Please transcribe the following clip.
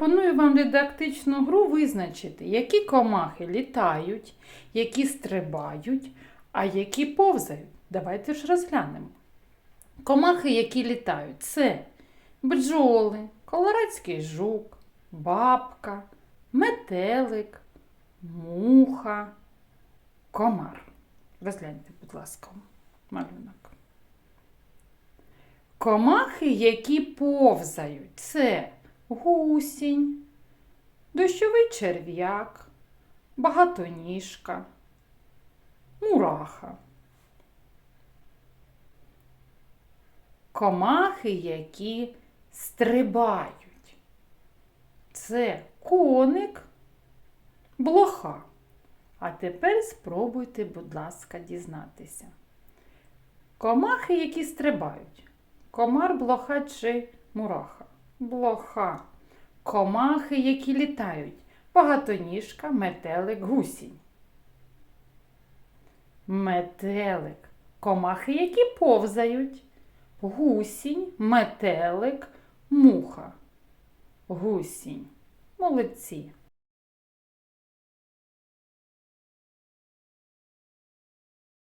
Пропоную вам дидактичну гру визначити, які комахи літають, які стрибають, а які повзають. Давайте ж розглянемо. Комахи, які літають, це бджоли, колорадський жук, бабка, метелик, муха, комар. Розгляньте, будь ласка, малюнок. Комахи, які повзають, це гусінь, дощовий черв'як, багатоніжка, мураха. Комахи, які стрибають. Це коник, блоха. А тепер спробуйте, будь ласка, дізнатися. Комахи, які стрибають. Комар, блоха чи мураха? Блоха. Комахи, які літають. Багатоніжка, метелик, гусінь. Метелик. Комахи, які повзають. Гусінь, метелик, муха. Гусінь. Молодці.